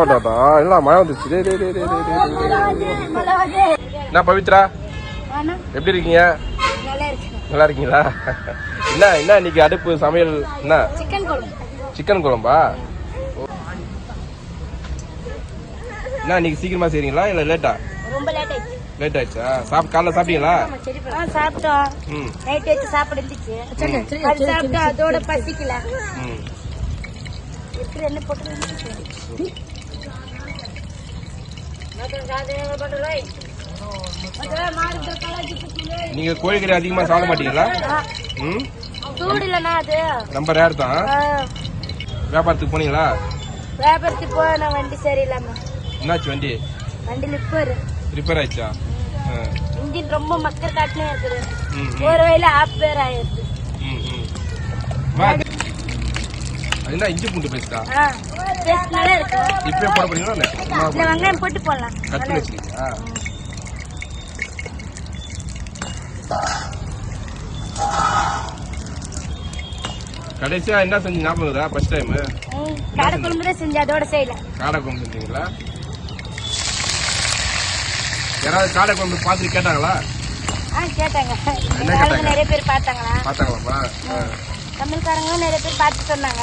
ஓடாடா எல்லாம் மழை வந்துச்சு டேய், டேய், டேய், டேய், என்ன பவித்ரா? எப்படி இருக்கீங்க? நல்லா இருக்கீங்களா? என்ன என்ன இன்னைக்கு அடுப்பு சமையல் என்ன? சிக்கன் குழம்பா? என்ன இன்னைக்கு சீக்கிரமா செய்றீங்களா இல்ல லேட்டா? ரொம்ப லேட் ஆயிடுச்சா? சாப் காலைல சாப்பிட்டீங்களா? சாப்பிட்டோம் ம். நைட் வச்சு சாப்பிட இருந்துச்சு அது சாப்பிட்டோம். அதோட பசிக்கல ம். இருக்கிற என்ன போட்டு நீங்க கோழிக்கறி அதிகமா சாப்பிட மாட்டீங்களா? ம்? ரொம்ப ரேர் தான். வியாபாரத்துக்கு போனீங்களா? வியாபாரத்துக்கு போன வண்டி? சரியில்லாம என்னாச்சு வண்டி வண்டி லிப்பர் ரிப்பேர் ஆயிடுச்சா. இன்ஜின் ரொம்ப மக்கள் காட்டுனே இருக்குது. ஒரு வயல ஆப் பேர் ஆயிடுது என்ன இஞ்சி பூண்டு பேஸ்டா? டேஸ்ட் நல்லா இருக்கு இப்பயே போட போறீங்களா இல்ல? வெங்காயம் போட்டு போடலாம். கட் பண்ணி வச்சிருக்கீங்களா கடைசியா என்ன செஞ்சு ஞாபகம் இருக்குதா? ஃபர்ஸ்ட் டைம் காடை குழம்பு தான் செஞ்சு அதோட செய்யல. காடை குழம்பு செஞ்சீங்களா? யாராவது காடை குழம்பு பார்த்துட்டு கேட்டாங்களா? கேட்டாங்க? நிறைய பேர் பார்த்தாங்களா? பார்த்தாங்களாப்பா. தமிழ்காரங்களும் நிறைய பேர் பார்த்து சொன்னாங்க.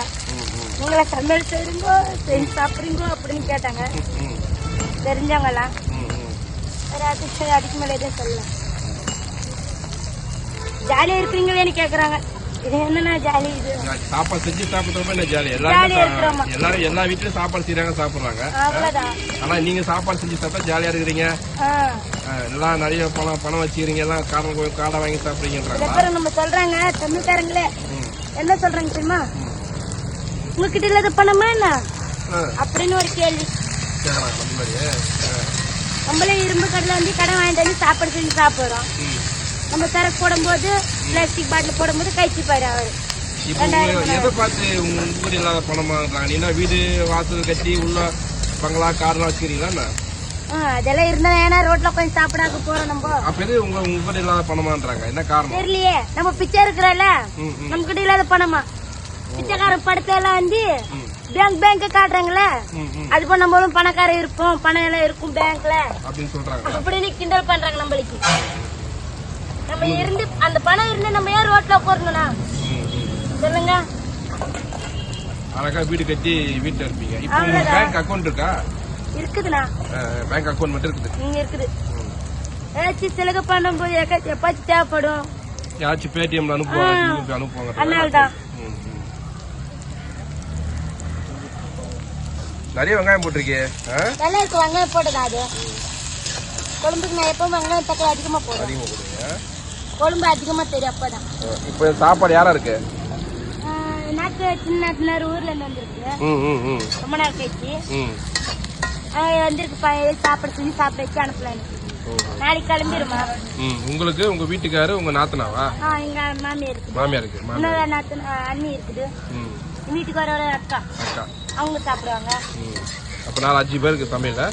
உங்களை சமையல் செய்றீங்கோ செஞ்சு சாப்பிடுறீங்கோ அப்படின்னு கேட்டாங்க. ம், தெரிஞ்சவங்க எல்லாம் ம், ம். வேற அதுக்கு அதுக்கு மேலே எதுவும் சொல்லல. ஜாலியா இருப்பீங்களேன்னு கேக்குறாங்க. இது என்னன்னா ஜாலி இது? சாப்பாடு செஞ்சு சாப்பிடுறப்ப என்ன ஜாலி? எல்லாரும். எல்லாரும் எல்லா வீட்லயும் சாப்பாடு செய்யறாங்க சாப்பிடுறாங்க. ஆனா நீங்க சாப்பாடு செஞ்சு சாப்பிட்டா ஜாலியா இருக்கிறீங்க. எல்லாம் நிறைய பணம் பணம் வச்சுக்கிறீங்க. எல்லாம் காடை வாங்கி பேர் நம்ம சொல்றாங்க தமிழ்காரங்களே. என்ன சொல்றாங்க தெரியுமா? உங்ககிட்ட இல்லாத பணமா என்ன? அப்படின்னு ஒரு கேள்வி. நம்மளே இரும்பு கடையில வந்து கடை வாங்கிட்டு வந்து சாப்பாடு செஞ்சு சாப்பிடுறோம். நம்ம சரக்கு போடும்போது பிளாஸ்டிக் பாட்டில் போடும்போது கைச்சி பாரு அவரு. எதை பார்த்து உங்க ஊர் இல்லாத பணமான்றாங்க நீனா வீடு வாசல் கட்டி உள்ள பங்களா கார்லாம் வச்சுக்கிறீங்களா அதெல்லாம் இருந்தா ஏன்னா ரோட்ல உட்காந்து சாப்பிடாக்க போறோம் நம்ம. அப்ப எது உங்க உங்க இல்லாத பணமான்றாங்க? என்ன காரணம்? தெரியலையே. நம்ம பிச்சை இருக்கிறல நம்ம கிட்ட இல்லாத பணமா? பிச்சைக்கார படத்தை எல்லாம் வந்து பேங்க் பேங்க் ம். அது போல நம்மளும் பணக்காரன் இருப்போம் பணம் எல்லாம் இருக்கும் பேங்க்ல அப்படின்னு சொல்றாங்க. அப்படின்னு கிண்டல் பண்றாங்க நம்மளுக்கு. நம்ம இருந்து அந்த பணம் இருந்து நம்ம ஏன் ரோட்ல போறணும்னா. சொல்லுங்க. அழகா வீடு கட்டி வீட்டுல இருப்பீங்க. இப்போ. பேங்க் அக்கௌண்ட் இருக்கா? இருக்குதுண்ணா. பேங்க் அக்கௌண்ட் மட்டும் இருக்குது. இங்க இருக்குது. ஏதாச்சும் சிலக பண்ணும்போது எப்பாச்சும் தேவைப்படும். யாராச்சும் பேடிஎம்ல அனுப்புவாங்க அனுப்புவாங்க. அதனாலதான். ம், ம். நிறைய வெங்காயம் போட்டிருக்கே? நல்லா இருக்கு வெங்காயம் போட்டதா அது. குழம்புக்கு நான் எப்பவும் வெங்காயம் தக்காளி அதிகமா போடுவேன். அதிகமா போடுறீங்க குழம்பு அதிகமா தெரியும் அப்பதான். இப்போ சாப்பாடு யாரா இருக்கு? நாக்கு சின்ன நாத்தினார் ஊர்ல இருந்து வந்திருக்கு. ரொம்ப நாள் கழிச்சு. வந்திருக்கு சாப்பாடு செஞ்சு சாப்பிட வச்சு அனுப்பலாம் நாளைக்கு கிளம்பிடுமா உங்களுக்கு உங்க வீட்டுக்காரு உங்க நாத்தனாவா? எங்க மாமி இருக்குது. மாமியார் இருக்கு இன்னொரு நாத்தனா அண்ணி இருக்குது. வீட்டுக்கு வர அக்கா. அவங்க சாப்பிடுவாங்க. அப்போ நாலு அஞ்சு பேருக்கு சமையல?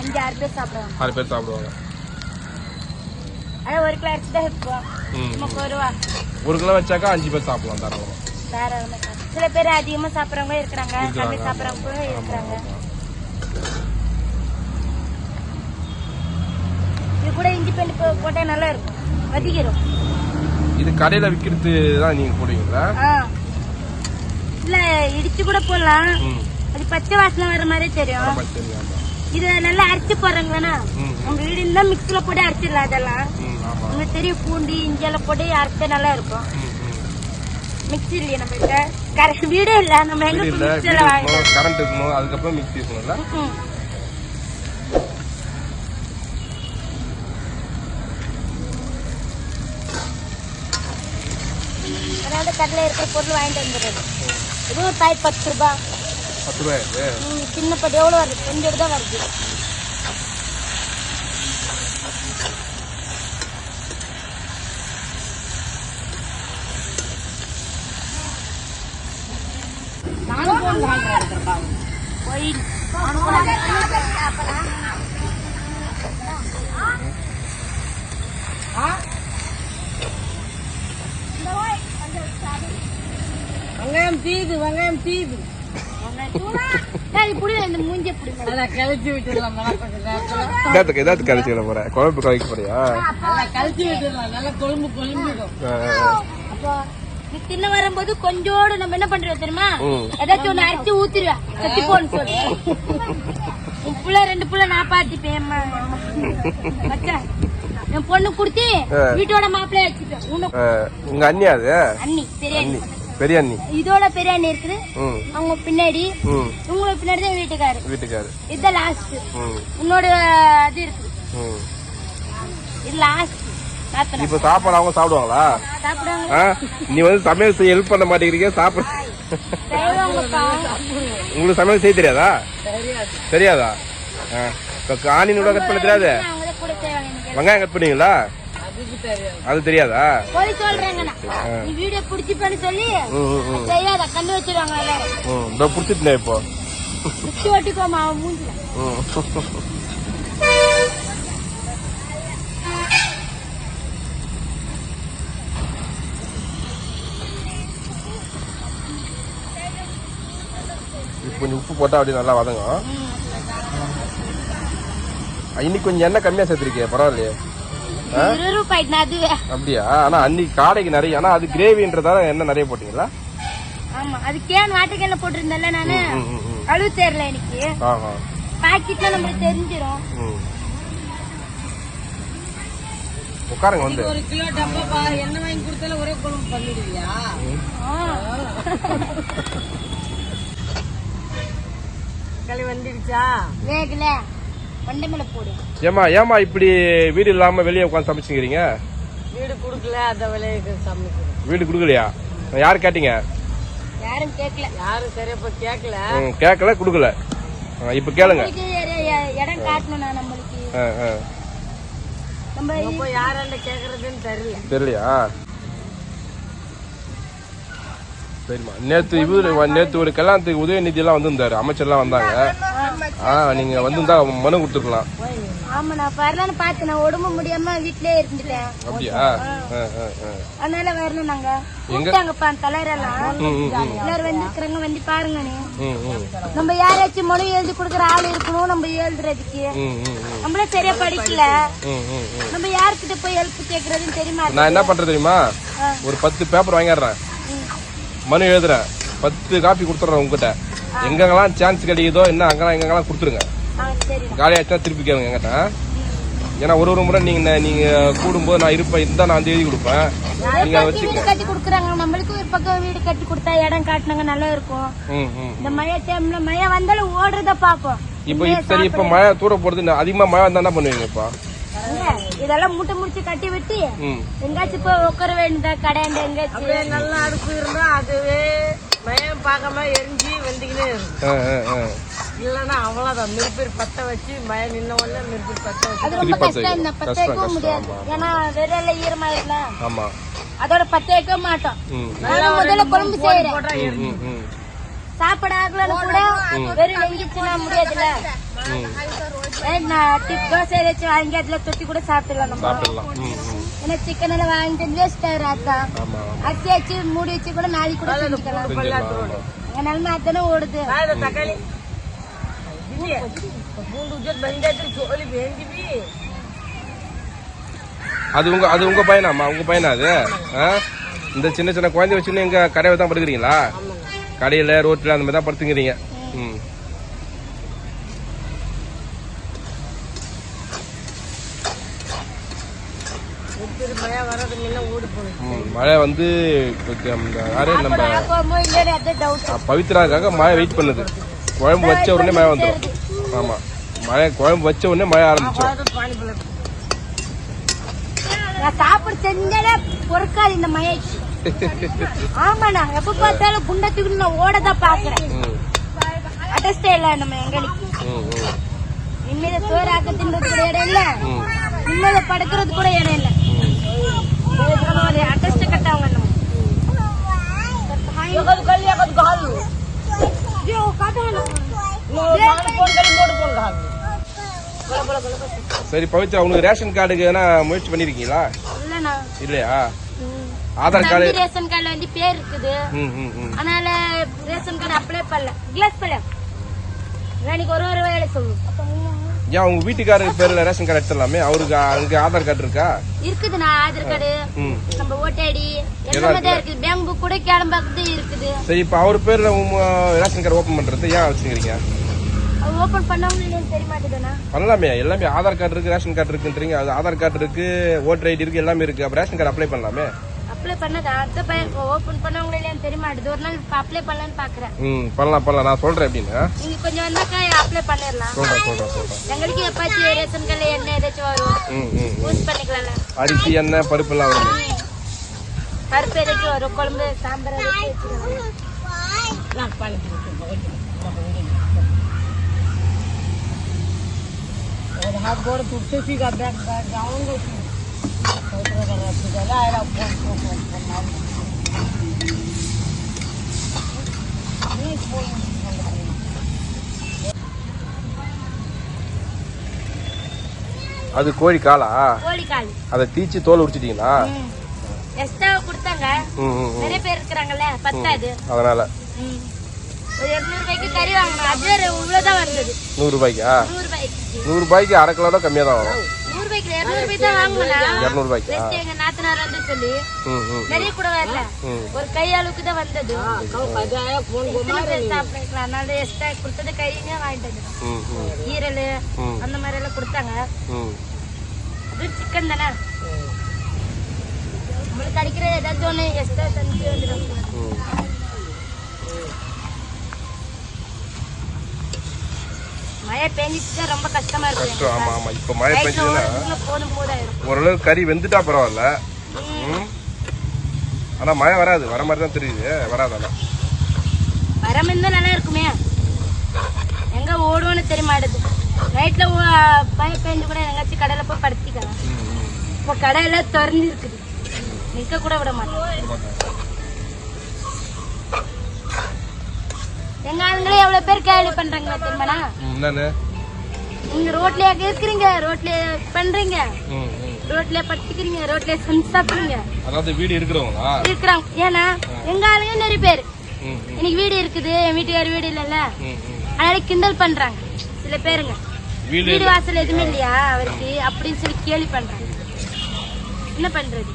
அஞ்சு ஆறு பேர் சாப்பிடுவாங்க. ஆறு பேர் சாப்பிடுவாங்க. அதான் ஒரு கிலோ அரிசி தான் இருக்கும் ம் நமக்கு ஒரு ரூபா ஒரு கிலோ வச்சாக்கா அஞ்சு பேர் சாப்பிடலாம் தாராளமா. தாராளமா சாப்பிடு. சில பேர் அதிகமா சாப்பிடுறவங்க இருக்கிறாங்க. கம்மி சாப்பிடுறவங்க இருக்கிறாங்க. இது கூட இஞ்சி பெண்டு போ- போட்டா நல்லா இருக்கும். வதிக்கிறோம் இது கடையில விற்கிறது தான் நீங்க போடுவீங்களா? இல்ல இடிச்சு கூட போடலாம். அது பச்சை வாசனை வர மாதிரி தெரியும். இது நல்லா அரைச்சு போடுறாங்க வேணா உங்க வீடு இருந்தா மிக்ஸ்ல போட்டு அரைச்சிடலாம் அதெல்லாம். உங்களுக்கு தெரியும் பூண்டு இஞ்சி எல்லாம் போட்டு அரைச்சா நல்லா இருக்கும். ம் ம். மிக்ஸி இல்லையா நம்ம கிட்ட கரெக்ட் வீடே இல்ல நம்ம எங்க மிக்சில வாங்கிட்டோம் இருக்கணும் கரண்ட் இருக்கணும் அதுக்கப்புறம் மிக்ஸி இருக்கணும்ல ம். அதனால கடையில் இருக்கிற பொருள் வாங்கிட்டு வந்துடுறது. இதுவும் ஒரு பாய் பத்து ரூபாய்? பத்து ரூபாய் இது சின்ன பட்டு எவ்வளோ வருது? கொஞ்சம் தான் வருது. போய் வெங்காயம் தீது வெங்காயம் தீது. குழம்பு கழிக்க போறியா கழிச்சு விட்டுடலாம் நல்லா கொழும்பு கொழும்பிடும் தின்ன வரும்போது கொஞ்சோடு நம்ம என்ன பண்றோம் தெரியுமா. ஏதாச்சும் ஒண்ணு அரைச்சு ஊத்திடுவேன் செத்து போன்னு சொல்லி உன் புள்ள ரெண்டு புள்ள நான் பாத்திப்பேன் என் பொண்ணு குடுத்து. வீட்டோட மாப்பிள்ளைய வச்சுட்டேன். உங்க அண்ணியா அது? அண்ணி பெரிய அண்ணி. அண்ணி. பெரிய அண்ணி இதோட பெரிய அண்ணி இருக்குது. ம். அவங்க பின்னாடி ம். உங்களை பின்னாடி தான் வீட்டுக்காரு. வீட்டுக்காரு. இதுதான் லாஸ்ட் ம். உன்னோட அது இருக்குது. ம். இது லாஸ்ட் இப்ப சாப்பாடு அவங்க சாப்பிடுவாங்களா? நீ வந்து சமையல் செய்ய ஹெல்ப் பண்ண மாட்டேங்கிறீங்க சாப்பிட. உங்களுக்கு சமையல் செய்ய தெரியாதா? தெரியாதா? ஆ. இப்ப ஆனியனோட கட் பண்ண தெரியாது? கூட வெங்காயம் கட் பண்ணீங்களா அது தெரியாதா? போய் சொல்றேங்க நீ வீடியோ புடிச்சுப்பேன்னு சொல்லி செய்யாத கண்ணு வச்சிருவாங்க எல்லாரும். இதோ பிடிச்சிட்டேன் இப்போ. ஒட்டிக்கோமா அவன் மூஞ்சில. கொஞ்சம் உப்பு போட்டா அப்படியே நல்லா வதங்கும். இன்னைக்கு கொஞ்சம் எண்ணெய் கம்மியா சேர்த்துருக்கே பரவாயில்லையே. அப்படியா? ஆனா அன்னைக்கு காடைக்கு நிறைய ஆனா அது கிரேவின்றதால எண்ணெய் நிறைய போட்டீங்களா? ஆமா அது கேன் வாட்டுக்கல்ல போட்டிருந்தேன்ல நானு? கழுவு தெரியல எனக்கு. பாக்கெட்ல நம்மளுக்கு தெரிஞ்சிரும். ம். உட்காருங்க வந்து. ஒரு கிலோ டப்பா என்ன வாங்கி கொடுத்தாலும் ஒரே குழம்பு பண்ணிடுவியா? களி வந்துடுச்சா? வேகல. ஏமா ஏமா இப்படி வீடு இல்லாம வெளியே உட்காந்து சமைச்சுக்கிறீங்க வீடு குடுக்கல அத சமைக்கிறோம் வீடு கொடுக்கலையா? யார் கேட்டீங்க? யாரும் கேட்கல. யாரும் சரியா போய் கேட்கல. ம், கேட்கல கொடுக்கல. ஆ, இப்ப கேளுங்க. இடம் காட்டணும் நான் நம்மளுக்கு. ஆ, ஆ. நம்ம இப்போ யாராண்ட கேக்குறதுன்னு தெரியல. தெரியலையா? சரிம்மா. நேத்து இவரு நேத்து ஒரு கல்யாணத்துக்கு உதயநிதி எல்லாம் வந்திருந்தாரு. அமைச்சர்லாம் வந்தாங்க. ஆ நீங்க வந்திருந்தா மனு கொடுத்துருக்கலாம் ஆமா நான் வரலான்னு பார்த்தேன். நான் உடம்பு முடியாம வீட்லயே இருந்துட்டேன். அப்படியா. அதனால வரணும் நாங்க. கூப்பிட்டாங்கப்பா தலைவரெல்லாம். எல்லாரும் வந்துருக்குறாங்க வந்து பாருங்க நீ. நம்ம யாராச்சும் மனு எழுதி கொடுக்குற ஆள் இருக்கணும் நம்ம எழுதுறதுக்கு. நம்மளே சரியா படிக்கல. நம்ம யார்கிட்ட போய் ஹெல்ப் கேக்குறதுன்னு தெரியுமா? நான் என்ன பண்றேன் தெரியுமா. ஒரு பத்து பேப்பர் வாங்கிடுறேன். மனு எழுதுறேன். பத்து காப்பி கொடுத்துட்றேன் உங்ககிட்ட. எங்கெங்கெல்லாம் சான்ஸ் கிடைக்குதோ என்ன அங்கெல்லாம் எங்கெங்கெல்லாம் கொடுத்துருங்க. ஆ சரி காலியாச்சுன்னா திருப்பி கேளுங்க என்கிட்ட. ஏன்னா ஒரு ஒரு முறை நீங்க நீங்க கூடும்போது நான் இருப்பேன் இருந்தா நான் எழுதி கொடுப்பேன். நீங்க வச்சுக்கங்க. கட்டி கொடுக்குறாங்க. நம்மளுக்கு ஒரு பக்கம் வீடு கட்டி கொடுத்தா இடம் காட்டினாங்க நல்லா இருக்கும். ம் ம் இந்த மழை டைம்ல மழை வந்தாலும் ஓடுறத பாப்போம் இப்போ இப்ப சரி இப்ப மழை தூர போறது இன்னும் அதிகமா மழை வந்தா என்ன பண்ணுவீங்க இப்போ? இதெல்லாம் மூட்டை முடிச்சு கட்டி விட்டு ம். எங்காச்சும் போய் உட்கார வேண்டியதா? கடையாண்ட எங்காச்சும் நல்ல அடுப்பு இருந்தா அதுவே மயம் பார்க்காம எரிஞ்சு வெந்துக்கினே இருக்கும். இல்லைன்னா அவ்வளவுதான் நெருப்பீர் பத்த வச்சு மயம் நின்ன உடனே வச்சு அது ரொம்ப கஷ்டம் இந்த வைக்க முடியாது. ஆமா. ஏன்னா வெறும் ஈரமாயிருல ஆமா. அதோட வைக்க மாட்டோம். நானும் முதல்ல குழம்பு செய்யறேன். சாப்பாடு ஆகலன்னு கூட வெறும் நெஞ்சிச்சுன்னா முடியாதுல்ல. டிப் தோசை ஏதாச்சும் வாங்கி அதுல தொட்டி கூட சாப்பிடலாம் நம்ம. ஏன்னா சிக்கன் எல்லாம் வாங்கிட்டு வேஸ்ட் ஆயிரும் அதான் அரிசி வச்சு மூடி வச்சு கூட நாளைக்கு கூட செஞ்சுக்கலாம். எங்க நிலைமை அதானே ஓடுது தக்காளி அது உங்க அது உங்க பையனாம்மா உங்க பையனா அது ஆ? இந்த சின்ன சின்ன குழந்தை வச்சுன்னு எங்க கடையில தான் படுக்கிறீங்களா கடையில ரோட்ல அந்த மாதிரி தான் படுத்துங்கிறீங்க ம் நெருப்பீர் மயம் வர்றது முன்ன ஓடி போகணும் ம். மழை வந்து கொஞ்சம் யாரு நம்ம பவித்ராக்காக மழை வெயிட் பண்ணுது. குழம்பு வச்ச உடனே மழை வந்துடும் ஆமா. மழை குழம்பு வச்ச உடனே மழை ஆரம்பிச்சிடும் பானி பிள்ளை. நான் சாப்பிட செஞ்சாலே பொறுக்காது இந்த மழைக்கு ஆமா நான் எப்ப பார்த்தாலும் குண்டத்துக்கு நான் ஓடதான் பாக்குறேன் ம். அடஸ்டே இல்ல நம்ம எங்களுக்கு. சோறு ஆக்க தின்றது கூட இடம் இல்ல. நிம்மதி படுக்கிறது கூட இடம் இல்ல. Kamali, artist na katawa சரி பவித்ரா உங்களுக்கு ரேஷன் கார்டுக்கு எதனா முயற்சி பண்ணிருக்கீங்களா இல்லையா ஆதார் கார்டு ரேஷன் கார்டு வந்து பேர் இருக்குது அதனால ரேஷன் கார்டு அப்ளை பண்ணல கிளாஸ் பண்ணல எனக்கு ஒரு ஒரு வேலை சொல்லுங்க ஏன் உங்க வீட்டுக்காரர் பேர்ல ரேஷன் கார்டு எடுத்துடலாமே? அவருக்கு அங்க ஆதார் கார்டு இருக்கா? இருக்குதுண்ணா ஆதார் கார்டு. நம்ம ஓட்டேடி எல்லாமே தான் இருக்குது. பேங்க் புக் கூட கிளம்பாக்குது இருக்குது. சரி இப்ப அவர் பேர்ல ரேஷன் கார்டு ஓபன் பண்றது? ஏன் வச்சுக்கிறீங்க ஓபன் பண்ணவங்க இல்லைன்னு தெரிய மாட்டேதுண்ணா பண்ணலாமே. எல்லாமே ஆதார் கார்டு இருக்கு ரேஷன் கார்டு இருக்குன்றீங்க. அது ஆதார் கார்டு இருக்கு ஓட்டர் ஐடி இருக்கு எல்லாமே இருக்கு. அப்ப ரேஷன் கார்டு அப்ளை பண்ணலாமே? அப்ளை பண்ணதா அந்த பையன் ஓபன் பண்ணவங்க இல்லையான்னு தெரிய மாட்டேது ஒரு நாள் அப்ளை பண்ணலான்னு பாக்குறேன் ம் பண்ணலாம் பண்ணலாம் நான் சொல்றேன் எப்படின்னு நீங்க கொஞ்சம் வந்தாக்கா அப்ளை பண்ணிடலாம் சொல்றேன் சொல்றேன் சொல்றேன் எங்களுக்கு எப்பாச்சும் ரேஷன் கார்டுல என்ன ஏதாச்சும் வரும் ம் ம் ம். யூஸ் பண்ணிக்கலாம்ல அரிசி எண்ணெய் பருப்பு எல்லாம் வரும் பருப்பு ஏதாச்சும் வரும் குழம்பு சாம்பார் ஏதாச்சும் வச்சுக்கலாம் और हाथ गोड़ टूटते सीखा बैग बैग जाऊंगा அது கோழி காலா? கோழி கால். அதை தீச்சு தோல் உரிச்சிட்டீங்களா? எக்ஸ்ட்ரா கொடுத்தாங்க. நிறைய பேர் இருக்கிறாங்கல்ல பத்தாது. அதனால. நூறு ரூபாய்க்கு? நூறு ரூபாய்க்கு. அரை கிலோ தான் கம்மியாக தான் வரும். வீட்ல தான் வாங்குனா எங்க நாத்தனார் வந்து சொல்லி நிறைய கூட வரல. ஒரு கை அளவுக்கு வந்தது. அதனால எக்ஸ்ட்ரா கொடுத்தது கையிலே வாங்கிட்டு ஈரல் அந்த மாதிரி எல்லாம் கொடுத்தாங்க அது சிக்கன் தானே? நம்மளுக்கு அடிக்கிற ஏதாச்சும் ஒண்ணு எக்ஸ்ட்ரா தந்து வந்துடும். மழை பெஞ்சிட்டு ரொம்ப கஷ்டமா இருக்கு ஆமா ஆமா. இப்போ மழை பெஞ்சதுன்னா போதும் போதாயிரும் ஓரளவு கறி வெந்துட்டா பரவாயில்ல. ஆனா மழை வராது. வர மாதிரி தான் தெரியுது. வராதானா வரம் இருந்தா நல்லா இருக்குமே. எங்க ஓடுவோன்னு தெரிய மாட்டுது நைட்ல மழை பெஞ்சு கூட எங்காச்சும் கடையில போய் படுத்திக்கலாம். இப்போ கடையெல்லாம் திறந்து இருக்குது நிக்க கூட விட மாட்டோம் எங்க ஆளுங்களே எவ்வளவு பேர் கேள்வி பண்றாங்க தெரியுமாண்ணா என்னன்னு? நீங்க ரோட்லயே இருக்கிறீங்க ரோட்லயே பண்றீங்க. ரோட்லயே படுத்துக்கிறீங்க ரோட்லயே செஞ்சு சாப்பிடுறீங்க அதாவது வீடு இருக்கிறவங்களா? இருக்கிறாங்க ஏன்னா எங்க ஆளுங்க நிறைய பேர். எனக்கு வீடு இருக்குது என் வீட்டுக்கார வீடு இல்லைல்ல? அதனால கிண்டல் பண்றாங்க சில பேருங்க. வீடு வாசல் எதுவுமே இல்லையா அவருக்கு? அப்படின்னு சொல்லி கேள்வி பண்றாங்க. என்ன பண்றது?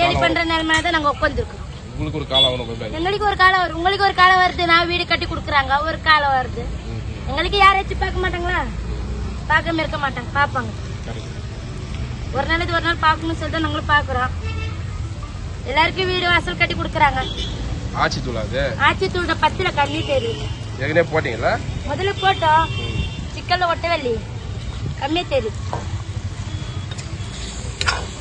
காலம் பண்ற நிலைமையில தான் நாங்க உட்காந்துருக்கோம் உங்களுக்கு ஒரு காலம் வரும் எங்களுக்கு ஒரு காலம் வரும். உங்களுக்கு ஒரு காலம் வருது நான் வீடு கட்டி கொடுக்குறாங்க. ஒரு காலம் வருது. எங்களுக்கு யாராச்சும் பார்க்க மாட்டாங்களா? பார்க்காம இருக்க மாட்டாங்க. பார்ப்பாங்க. ஒரு நாளைக்கு ஒரு நாள் பார்க்கணும்னு சொல்லி தான் நாங்களும் பார்க்குறோம். எல்லாருக்கும் வீடு வாசல் கட்டி கொடுக்குறாங்க. ஆச்சி தூள் அது? ஆச்சி தூள்ட பத்துல கண்ணி தெரியுது ஏற்கனவே போட்டீங்களா? முதல்ல போட்டோம். சிக்கல்ல ஒட்டவே இல்லையே கம்மியா தெரியுது.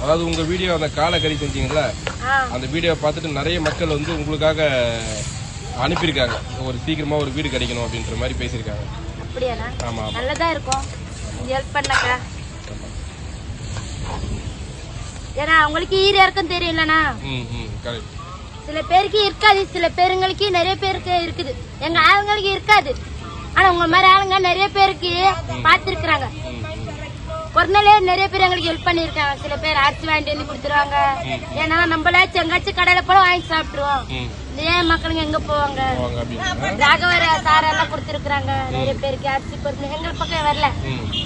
அதாவது உங்க வீடியோ அந்த காலை கறி செஞ்சீங்கல்ல ஆ. அந்த வீடியோ பார்த்துட்டு நிறைய மக்கள் வந்து உங்களுக்காக அனுப்பியிருக்காங்க. ஒரு சீக்கிரமா ஒரு வீடு கிடைக்கணும் அப்படின்ற மாதிரி பேசியிருக்காங்க. ஆமா நல்லதா இருக்கும். ஹெல்ப் பண்ணாக்கா ஏன்னா அவங்களுக்கு ஈர இறக்கம் தெரியும்லண்ணா. ம் ம் கரெக்ட் சில பேருக்கு இருக்காது. சில பேருங்களுக்கு நிறைய பேருக்கு இருக்குது. எங்க ஆளுங்களுக்கு இருக்காது. ஆனா உங்க மாதிரி ஆளுங்க நிறைய பேருக்கு ம். ஒரு நாளே நிறைய பேர் எங்களுக்கு ஹெல்ப் பண்ணிருக்காங்க சில பேர் அரிசி வாங்கிட்டு வந்து கொடுத்துருவாங்க. ஏன்னா நம்மளாச்சும் எங்காச்சும் கடையில போல வாங்கி சாப்பிட்டுருவோம் ம். ஏன் மக்களுங்க எங்க போவாங்க? ராகவர சார் எல்லாம் கொடுத்துருக்காங்க நிறைய பேருக்கு அரிசி பொருள் எங்க பக்கம் வரல.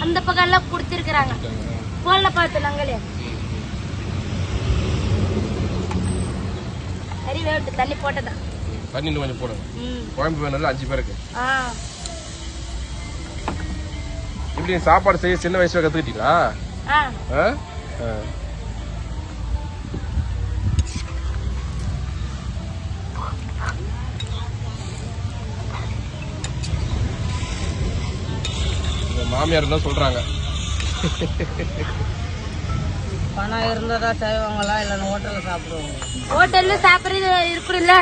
அந்த பக்கம் எல்லாம் கொடுத்துருக்காங்க போன்ல பார்த்து நாங்களே. சரி வேட்டு தண்ணி போட்டதா தண்ணி கொஞ்சம் போடுங்க குழம்பு வேணும்ல அஞ்சு பேருக்கு. ஆ. இப்படி சாப்பாடு செய்ய சின்ன வயசுல கத்துக்கிட்டீங்களா? மாமியார் தான் சொல்றாங்க? பணம் இருந்தா செய்வாங்களா? இல்லைன்னா ஹோட்டல்ல சாப்பிடுவாங்க ஹோட்டல்ல சாப்பிடுறது இருக்குல்ல.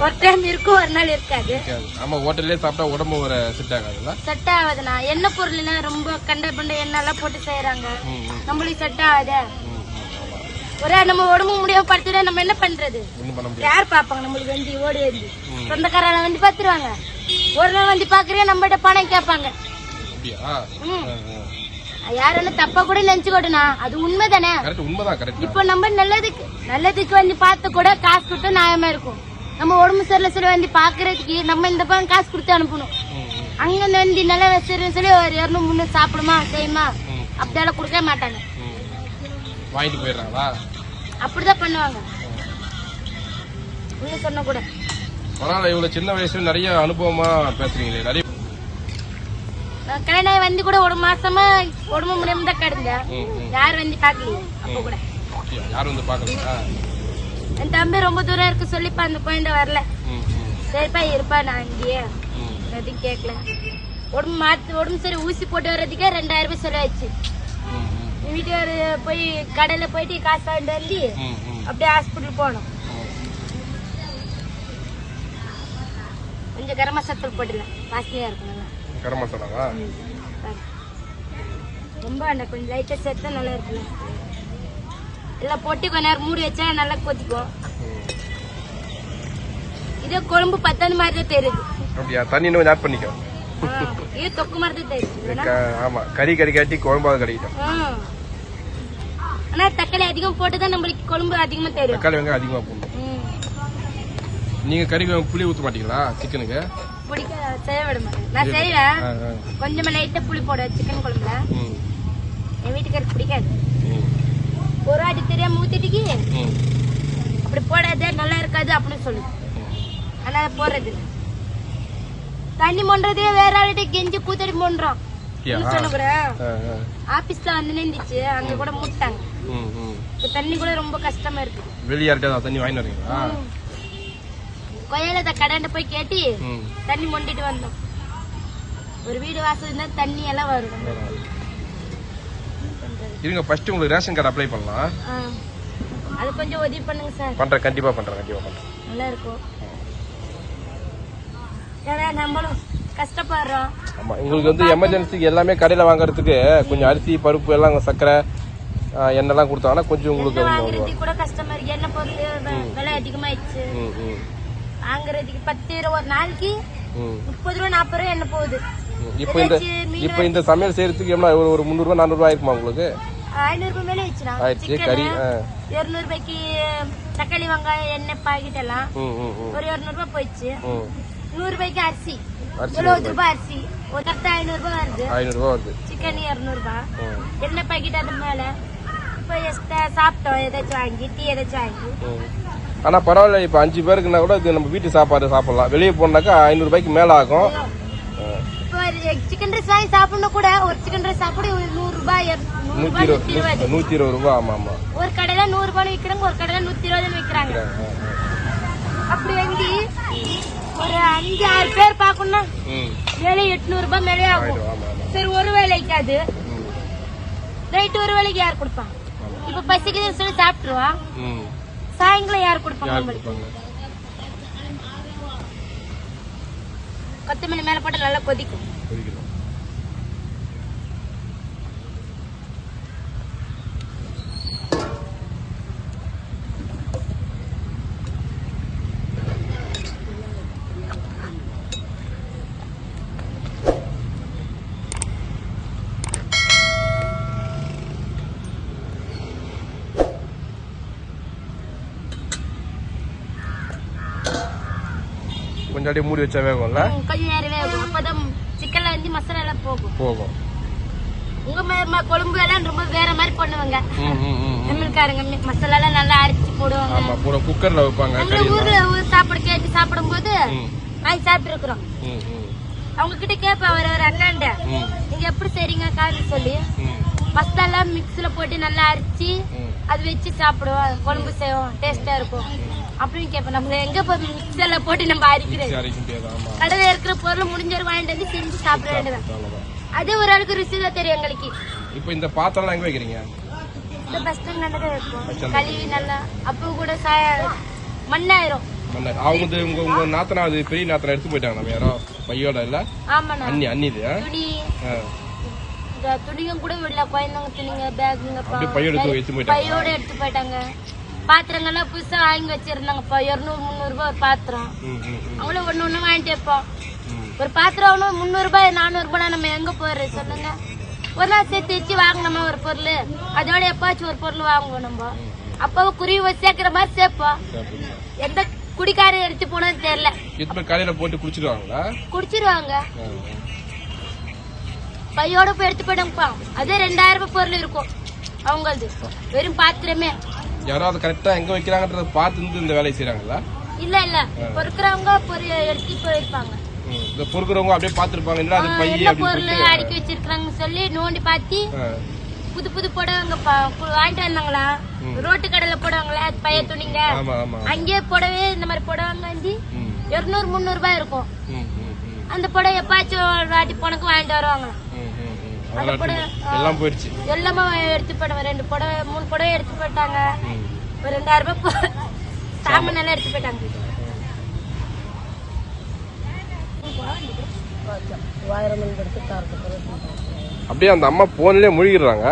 ஒரு டைம் இருக்கும் ஒரு நாள் இருக்காது. ஆமா ஹோட்டல்லே சாப்பிட்டா உடம்பு ஒரு செட் ஆகாதுல்ல? செட் ஆகுதுண்ணா. எண்ணெய் பொருள்னா ரொம்ப கண்ட பண்ட எண்ணெய் எல்லாம் போட்டு செய்யறாங்க நம்மளுக்கு செட் ஆகாது. ஒரே நம்ம உடம்பு முடியாம படுத்துட்டா நம்ம என்ன பண்றது? யார் பாப்பாங்க நம்மளுக்கு வந்து ஓடி வந்து. சொந்தக்காரங்க வந்து பாத்துருவாங்க ஒரு நாள் வந்து பாக்குறேன் நம்மகிட்ட பணம் கேட்பாங்க. அப்படியா? ம். ஆ, ஆ. யாரெல்லாம் தப்பா கூட நினைச்சுக்கோட்டுனா அது உண்மைதானே? இப்போ நம்ம நல்லதுக்கு நல்லதுக்கு வந்து பார்த்து கூட காசு கொடுத்தா நியாயமா இருக்கும். நம்ம உடம்பு சரியில்லை சொல்லி வந்து பாக்குறதுக்கு நம்ம இந்த பக்கம் காசு கொடுத்து அனுப்பணும். அங்க வந்து நல்லா வச்சிருன்னு சொல்லி ஒரு இரநூறு முந்நூறு சாப்பிடுமா செய்யுமா. அப்படியெல்லாம் கொடுக்க மாட்டாங்க. வாங்கிட்டு போயிடுறாங்களா? அப்படிதான் பண்ணுவாங்க. நீங்க சொன்ன கூட. பரவாயில்ல இவ்வளவு சின்ன வயசுல நிறைய அனுபவமா பேசுறீங்களே நிறைய கல்யாணம் வந்து கூட ஒரு மாசமா உடம்பு முடியாம தான் கிடந்தேன். யாரும் வந்து பாக்கலையே அப்ப கூட? யாரும் வந்து பாக்கலையா என் தம்பி ரொம்ப தூரம் இருக்கு சொல்லிப்பா அந்த குழந்தை வரல. சரிப்பா இருப்பா நான் இங்கேயே. எதுவும் கேட்கல உடம்பு மாத்து உடம்பு சரி ஊசி போட்டு வர்றதுக்கே ரெண்டாயிரம் ரூபாய் செலவாச்சு வீட்டுக்காரு போய் கடையில போயிட்டு காசு வாங்கிட்டு வந்து. அப்படியே ஹாஸ்பிட்டல் போனோம். கொஞ்சம் கரம் மசாத்தூள் போட்டுருவேன் வாசனையா இருக்கும் கரம் மசாலாவா. ரொம்ப அந்த கொஞ்சம் லைட்டா சேர்த்தா நல்லா இருக்குல்ல எல்லாம் போட்டு கொஞ்ச நேரம் மூடி வச்சா நல்லா கொதிக்கும். இதே குழம்பு பத்தாத மாதிரி தான் தெரியுது. அப்படியா? தண்ணி இன்னும் கொஞ்சம் ஆட் பண்ணிக்கோ. இது தொக்கு மாதிரி தான் தெரியுது. ஆமா கறி கறி காட்டி குழம்பாவது கிடைக்கும். ஆனா தக்காளி அதிகம் போட்டுதான் நம்மளுக்கு குழம்பு அதிகமா தெரியும். தக்காளி வெங்காயம் அதிகமா போடணும். நீங்க கறி புளி ஊத்த மாட்டீங்களா? சிக்கனுக்கு? பிடிக்க செய்ய விட மாட்டேன். நான் செய்வேன். கொஞ்சமா லைட்டா புளி போடுவேன் சிக்கன் குழம்புல. என் வீட்டுக்காருக்கு பிடிக்காது. ஒரு வாட்டி தெரியாம ஊத்திட்டுக்கு அப்படி போடாத நல்லா இருக்காது அப்படின்னு சொல்லு. ஆனா போடுறது. தண்ணி மொன்றதே வேற ஆள்கிட்ட கெஞ்சி கூத்தடி மொன்றோம். ஆபீஸ்ல வந்து நின்றுச்சு அங்க கூட முட்டாங்க. இப்ப தண்ணி கூட ரொம்ப கஷ்டமா இருக்கு. வெளிய யார்கிட்டயாவது தண்ணி வாங்கிட்டு வரீங்களா? கொய்யால கடாண்ட போய் கேட்டு. தண்ணி மொண்டிட்டு வந்தோம். ஒரு வீடு வாசல் இருந்தா தண்ணி எல்லாம் வரும். இருங்க ஃபர்ஸ்ட் உங்களுக்கு ரேஷன் கார்டு அப்ளை பண்ணலாம். அது கொஞ்சம் உதவி பண்ணுங்க சார். பண்றேன் கண்டிப்பா பண்றேன் கண்டிப்பா பண்றேன் நல்லா இருக்கும் ஏன்னா நம்மளும் கஷ்டப்படுறோம். ஆமா உங்களுக்கு வந்து எமர்ஜென்சிக்கு எல்லாமே கடையில வாங்குறதுக்கு கொஞ்சம் அரிசி பருப்பு எல்லாம் சர்க்கரை ஆ, எண்ணெய்லாம் கொடுத்தாங்கன்னா கொஞ்சம் உங்களுக்கு வந்து. வாங்குறதுக்கு கூட கஷ்டமா இருக்கு. எண்ணெய் பொருள் வ- விலை அதிகமாயிடுச்சு. ம், ம், வாங்குறதுக்கு பத்து இருபது ஒரு நாளைக்கு ம், முப்பது ரூபா நாற்பது ரூபா எண்ணெய் போகுது. இப்போ இந்த ஏதாச்சும் மீன் இப்போ இந்த சமையல் செய்யறதுக்கு எவ்வளோ ஒரு ஒரு முந்நூறுவா நானூறுவா இருக்குமா உங்களுக்கு? ஐநூறு ரூபாய் மேலே வச்சுனா. கறி ஆ. இருநூறு ரூபாய்க்கு தக்காளி வெங்காயம் எண்ணெய் பாக்கெட் எல்லாம் ஒரு இருநூறு ரூபாய் போயிடுச்சு. ம். நூறு ரூபாய்க்கு அரிசி எழுபது ரூபாய் அரிசி? ஒரு கரெக்டா ஐநூறு ரூபாய் வருது. சிக்கன் இருநூறு ரூபாய் ம். எண்ணெய் பாக்கெட் அது மேல. இப்போ எக்ஸ்ட்ரா சாப்பிட்டோம். ஏதாச்சும் வாங்கி டீ ஏதாச்சும் வாங்கி. ம். ஆனா பரவாயில்ல. இப்போ அஞ்சு பேருக்குன்னா கூட இது நம்ம வீட்டு சாப்பாடு சாப்பிடலாம். வெளியே போனாக்கா ஐநூறுபாய்க்கு மேல ஆகும். சிக்கன் ரைஸ் வாங்கி சாப்பிடணும் கூட ஒரு சிக்கன் ரைஸ் சாப்பிட நூறு ரூபாய் நூத்தி ரூபாய் இருபது இருபது. நூத்தி இருபது ரூபா ஆமா ஆமா ஒரு கடையில நூறு ரூபாய் விற்கிறாங்க ஒரு கடையில நூத்தி ஆ, ஆ, அப்படி வாங்கி ஒரு அஞ்சு ஆறு பேர். ம். வேலை எட்நூறு ரூபாய் மேலே ஆகும். சரி ஒரு வேலைக்கு அது. ம். நைட்டு ஒரு வேலைக்கு யார் கொடுப்பான் இப்ப பசிக்குதுன்னு சொல்லி சாப்பிட்டுருவான் ம். சாயங்காலம் யார் கொடுப்பாங்க கொத்தமல்லி மேல போட்டு நல்லா கொதிக்கும். கொஞ்சம் அப்படியே மூடி வச்சா வேகும்ல கொஞ்ச நேரம் வேகும் அப்பதான் சிக்கன்ல வந்து மசாலா எல்லாம் போகும். போகும். உங்க குழம்பு எல்லாம் ரொம்ப வேற மாதிரி பண்ணுவாங்க. தமிழ்காரங்க மசாலா எல்லாம் நல்லா அரைச்சு போடுவாங்க. ஆமா கூட குக்கர்ல வைப்பாங்க நம்ம ஊர்ல ஊர் சாப்பாடு கேட்டு சாப்பிடும்போது வாங்கி சாப்பிட்டு இருக்கிறோம் அவங்க கிட்ட கேட்பேன் அவர் ஒரு அண்ணாண்ட ம். நீங்க எப்படி செய்றீங்க காரணம் சொல்லி. மசாலா மிக்ஸில போட்டு நல்லா அரைச்சி அது வச்சு சாப்பிடுவோம். குழம்பு செய்வோம். டேஸ்டா இருக்கும். அப்படின்னு கேட்பேன். நம்ம எங்க போய் மிக்ஸில போட்டு நம்ம அரைக்கிறது? கடையில இருக்கிற பொருள் முடிஞ்சவரை வாங்கிட்டு வந்து செஞ்சு சாப்பிட வேண்டியதான் அது ஒரு ஆளுக்கு ருசி தான் தெரியும் எங்களுக்கு. இப்போ இந்த பாத்திரம்லாம் எங்க வைக்கிறீங்க? இந்த பஸ் ஸ்டாண்ட் நல்லதா இருக்கும் stand. கழுவி நல்லா அப்போ கூட மண்ணாயிரும். அவங்க உங்க உங்க நாத்தனா அது பெரிய நாத்தனா எடுத்து போயிட்டாங்க நம்ம யாரோ பையோட இல்ல? அண்ணி அண்ணி இது ஆ? துணி. ஆ. இந்த துணியும் கூட விடல குழந்தைங்க துணிங்க பேக்குங்க பையோட எடுத்து போயிட்டாங்க. பையோட எடுத்து போயிட்டாங்க. பாத்திரங்கள்லாம் புதுசா வாங்கி வச்சிருந்தாங்கப்பா இருநூறு முந்நூறு ரூபாய் ஒரு பாத்திரம். அவங்களும் ஒண்ணு ஒண்ணு வாங்கிட்டு வைப்போம். ஒரு பாத்திரம் ஒண்ணு முந்நூறு ரூபாய் நானூறு ரூபாய் நம்ம எங்க போறது? சொல்லுங்க. ஒரு நாள் சேர்த்து வச்சு வாங்கினோமா ஒரு பொருள்? அதோட எப்பாச்சும் ஒரு பொருள் வாங்குவோம் நம்ம. அப்போ குருவி சேர்க்கிற மாதிரி சேர்ப்போம் எந்த குடிக்காரன் எடுத்து போனோம்னு தெரியல. இது மாதிரி கடையில போட்டு குடிச்சிருவாங்களா குடிச்சிருவாங்க. பையோட போய் எடுத்து போயிடுங்கப்பா அதே ரெண்டாயிரம் ரூபாய் பொருள் இருக்கும். அவங்களது. வெறும் பாத்திரமே. யாராவது கரெக்டா எங்க வைக்கிறாங்கன்றத பார்த்து இருந்து இந்த வேலையை செய்றாங்களா? இல்ல இல்ல. பொறுக்கிறவங்க பொரு எடுத்து போயிருப்பாங்க. இந்த பொறுக்கிறவங்க அப்படியே பார்த்துருப்பாங்க. இல்ல அது ஆ, பைய என்ன பொருள் அடுக்கி வச்சிருக்காங்கன்னு சொல்லி நோண்டி பார்த்து. புது புது புடவைங்க வாங்கிட்டு வந்தாங்களா? ரோட்டு கடையில போடுவாங்களா அது பைய துணிங்க. அங்கேயே புடவை இந்த மாதிரி புடவைங்க வந்து. இருநூறு முந்நூறு ரூபாய் இருக்கும். அந்த புடவை எப்பாச்சும் ஒரு வாட்டி போனக்கு வாங்கிட்டு வருவாங்களா. அந்த புடவை எல்லாம் போயிடுச்சு எல்லாமே எடுத்து போயிட்டாங்க ரெண்டு புடவை மூணு புடவை எடுத்து போயிட்டாங்க. ஒரு ரெண்டாயிரம் ரூபாய் சாமான் எல்லாம் எடுத்து போயிட்டாங்க அப்படியே அந்த அம்மா போன்லயே முழுகிடுறாங்க.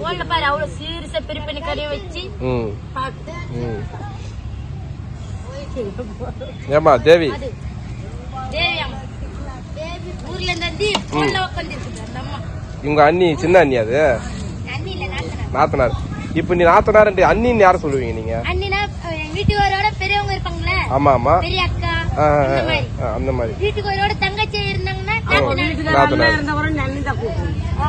போன்ல பாரு அவ்வளவு சீரியஸா பெரிய கறியை வச்சு பார்த்து ம் ஏமா தேவி அது தேவி அம்மா தேவி ஊர்ல இருந்து போன்ல உட்காந்துருக்கு அந்த அம்மா. இவங்க அண்ணி சின்ன அண்ணி அது? அண்ணி இல்ல நாத்தனா நாத்தனார். இப்ப நீ நாத்தனார் அண்ணின்னு யார சொல்லுவீங்க நீங்க? வீட்டுக்காரோட பெரியவங்க இருப்பாங்களே? ஆமா ஆமா. பெரிய அக்கா அந்த மாதிரி. வீட்டுக்காரோட தங்கச்சி இருந்தாங்கன்னா நாத்தனார். அண்ணன் தான் கூப்பிடணும் ஆ,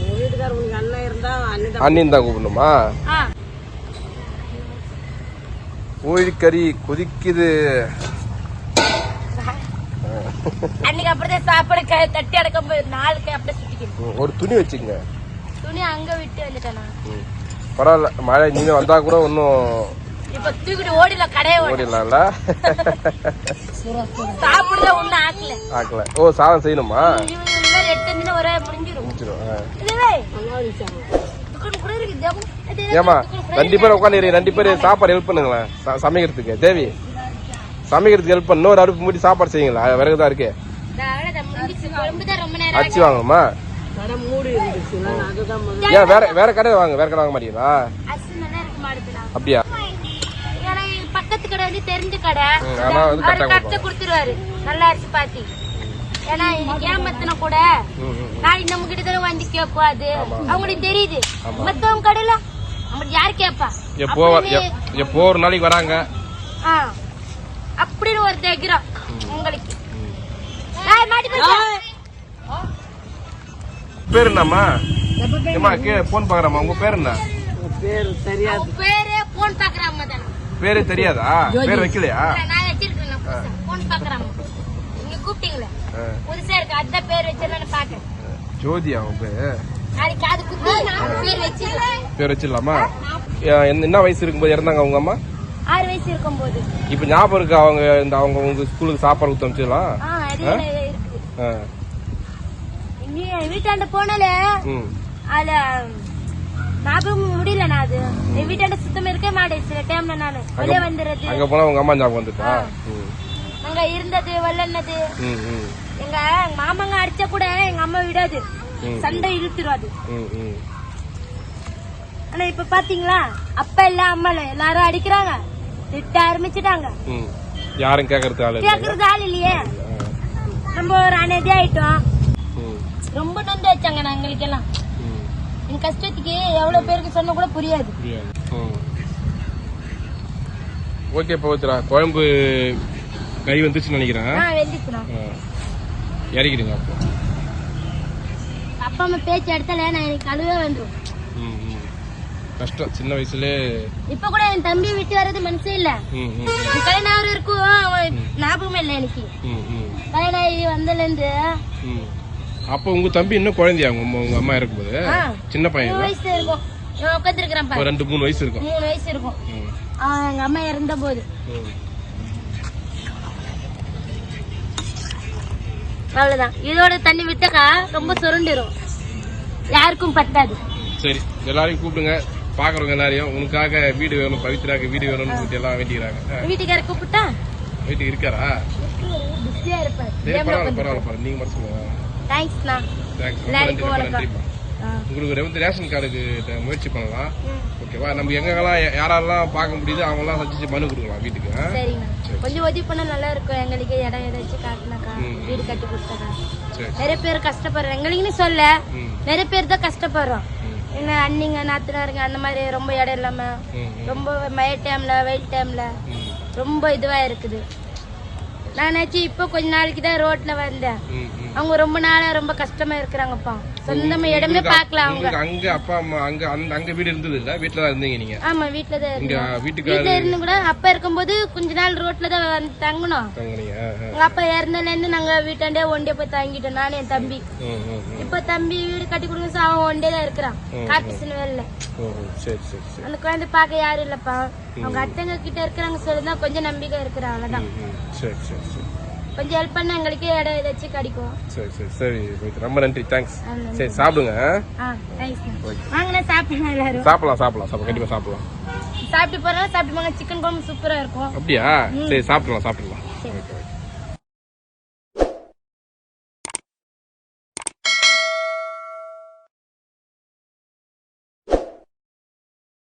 உங்க வீட்டுக்கார உனக்கு அண்ணன் இருந்தா அண்ணி தான் அண்ணின்னு தான் கூப்பிடணுமா ஆ. கோழிக்கறி கொதிக்குது. அன்னைக்கு அப்படிதான் சாப்பாடு தட்டி அடக்கம் போய் நாலு கை அப்படியே சுத்திக்கிது. ம், ஒரு துணி வச்சுக்கங்க. துணி அங்க விட்டு வந்துட்டேனா. பரவாயில்ல. மழை நீங்க வந்தா கூட ஒன்னும் இப்ப தூக்கிட்டு ஓடில கடையை ஓடி. ஓடிடலாம்ல. சாப்பிடுற ஒண்ணு ஆக்கல. ஆக்கல. ஓ சாதம் செய்யணுமா? எட்டு ஒரே முடிஞ்சிரும். முடிச்சிடும் ஏமா ரெண்டு உட்காந்து ரெண்டு பேரும் சாப்பாடு ஹெல்ப் பண்ணுங்களேன். சமைக்கிறதுக்கு. தேவி சமைக்கிறதுக்கு ஹெல்ப் பண்ண. ஒரு அடுப்பு மூடி சாப்பாடு செய்யுங்களா விறகு தான் இருக்கு. அதுதான் முதல்ல ஏன் வேற வேற கடை வாங்க வேற கடை வாங்க மாட்டீங்களா. அப்படியா? பக்கத்து கடை வந்து தெரிஞ்ச கடை. கரெக்டா கொடுத்துருவாரு. நல்ல அரிசி பாத்தி ஏன்னா இன்னைக்கு ஏமாத்தின கூட. நாளைக்கு நம்ம கிட்ட தானே வந்து கேட்போம் அது அவங்களுக்கு தெரியுது. மத்தவங்க கடையில நம்ம யார் கேப்பா எப்போ எப்போ ஒரு நாளைக்கு வராங்க. அப்படின்னு ஒரு தைக்கிறோம் உங்களுக்கு? பேர் என்னம்மா? ஏமா கே போன் பாக்குறம்மா உங்க பேர் என்ன? உங்க பேரு தெரியாது. பேரே போன் பாக்குறாம தானே. பேரே தெரியாதா? பேர் வைக்கலையா? நான் வச்சிருக்கேன் நான் புதுசா. போன் பாக்குறாம கூப்பிட்டீங்களே. புதுசா இருக்கு. அதான் பேர் வச்சிருந்தேன்னு பாக்கேன் ஜோதியா உங்க பேர்? வச்சிடலாம்? என்ன- வயசு இருக்கும்போது இறந்தாங்க அவங்க அம்மா? ஆறு வயசு இருக்கும் போது இப்ப ஞாபகம் இருக்கு அவங்க இந்த அவங்க உங்க ஸ்கூலுக்கு சாப்பாடு ஆ. நீ வீட்டாண்ட போனாலே அதுல ஞாபகம் முடியல நான் அது. வீட்டாண்ட சுத்தம் இருக்க மாட்டேன். சில டைம்ல நானு. வெளியே வந்துடுறது அங்க போனா உங்க அம்மா ஞாபகம் வந்துட்டா அங்க இருந்தது வெள்ளனது எங்க மாமாங்க அடிச்சா கூட எங்க அம்மா விடாது. சண்டை ம் ஆனா இப்ப பாத்தீங்களா? அப்பா இல்ல அம்மா இல்ல எல்லாரும் அடிக்கிறாங்க. திட்ட ஆரம்பிச்சுட்டாங்க. யாரும் கேட்கறது ஆளு கேக்குறது ஆள் இல்லையே. நம்ம ஒரு அநீதி ஆயிட்டோம். ரொம்ப நொந்து வச்சாங்க நான் எங்களுக்கு எல்லாம் என் கஷ்டத்துக்கு எவ்வளவு பேருக்கு சொன்ன கூட புரியாது. ஓகே பவித்ரா. குழம்பு கறி வந்துச்சுன்னு நினைக்கிறேன். இறக்கிடுங்க. அப்போ அப்பா அம்மா பேச்சு எடுத்தால நான் எனக்கு கழுவே வந்துரும். ம் ம். கஷ்டம். சின்ன வயசுலே இப்ப கூட என் தம்பி விட்டு வர்றது மனசே இல்ல. கல்யாணம் ஆகுற இருக்கும் அவன் ஞாபகமே இல்ல எனக்கு. கல்யாணம் வந்ததுல இருந்து அப்போ உங்க தம்பி இன்னும் குழந்தையா? உங்க அம்மா- உங்க அம்மா இருக்கும்போது. சின்ன பையன்? வயசு இருக்கும். உட்காந்துருக்கிறான் ரெண்டு மூணு வயசு இருக்கும். மூணு வயசு இருக்கும். எங்க அம்மா இறந்த போது. அவ்வளவுதான். இதோட தண்ணி விட்டாக்கா ரொம்ப சுருண்டிரும். யாருக்கும் பத்தாது. சரி எல்லாரையும் கூப்பிடுங்க. பாக்குறவங்க எல்லாரையும். உனக்காக வீடு வேணும் பவித்ராக்கு வீடு வேணும்னு சொல்லிட்டு எல்லாம் வேண்டிக்கிறாங்க. வீட்டுக்கார கூப்பிட்டா? வீட்டுக்கு இருக்காரா? சரி பரவாயில்ல பரவாயில்ல நீங்க மட்டும் சொல்லுங்க. தேங்க்ஸ்ண்ணா எல்லாருக்கும் வணக்கம். உங்களுக்கு வந்து ரேஷன் கார்டுக்கு முயற்சி பண்ணலாம். ஓகேவா? நம்ம எங்கெங்கெல்லாம் யா- யாரெல்லாம் பார்க்க முடியுது அவங்கெல்லாம் சந்திச்சு மனு கொடுக்கலாம் வீட்டுக்கு. கொஞ்சம் உதவி பண்ணா நல்லா இருக்கும் எங்களுக்கு இடம் ஏதாச்சும் காட்டினாக்கா. வீடு கட்டி கொடுத்தாக்கா நிறைய பேர் கஷ்டப்படுறோம் எங்களுக்குன்னு சொல்ல நிறைய பேர் தான் கஷ்டப்படுறோம். என்ன அண்ணிங்க நாத்தனாருங்க அந்த மாதிரி ரொம்ப இடம் இல்லாம ம் ம், ரொம்ப மழை டைம்ல வெயில் டைம்ல ரொம்ப இதுவா இருக்குது. நானாச்சும் இப்போ கொஞ்ச நாளைக்கு தான் ரோட்ல வந்தேன். அவங்க ரொம்ப நாளா ரொம்ப கஷ்டமா இருக்கிறாங்கப்பா. சொந்தமா இடமே பார்க்கல அவங்க. அங்க அப்பா அம்மா அங்க அந்த அங்க வீடு இருந்தது இல்ல? வீட்டுல தான் இருந்தீங்க நீங்க? ஆமா வீட்டுல தான் வீட்டுக்காரர் வீட்டுல இருந்து கூட அப்பா இருக்கும்போது கொஞ்ச நாள் ரோட்ல தான் வந்து தங்கணும். எங்க அப்பா இறந்ததுல இருந்து நாங்க வீட்டாண்டே ஒண்டே போய் தங்கிட்டோம் நானும் என் தம்பி. இப்ப தம்பி வீடு கட்டி கொடுங்க அவன் ஒண்டே தான் இருக்கிறான். காட்டுசன் வேலை அந்த குழந்தை பார்க்க யாரும் இல்லப்பா. அவங்க அத்தைங்க கிட்ட இருக்கிறாங்க சொல்லுதான் கொஞ்சம் நம்பிக்கை இருக்கிற அவ்வளவுதான். சரி சரி சரி. கொஞ்சம் ஹெல்ப் பண்ணா எங்களுக்கு இடம் ஏதாச்சும் கிடைக்கும். சரி சரி சரி. ரொம்ப நன்றி. தேங்க்ஸ். சரி சாப்பிடுங்க ஆ? தேங்க்ஸ் வாங்கண்ணா சாப்பிடலாம் எல்லாரும். சாப்பிடலாம் சாப்பிடலாம் சாப்பிடலாம். கண்டிப்பா சாப்பிடலாம். சாப்பிட்டு போறோம் சாப்பிட்டு போங்க. சிக்கன் குழம்பு சூப்பரா இருக்கும். அப்படியா? சரி சாப்பிடலாம் சாப்பிடலாம் சரி. Okay okay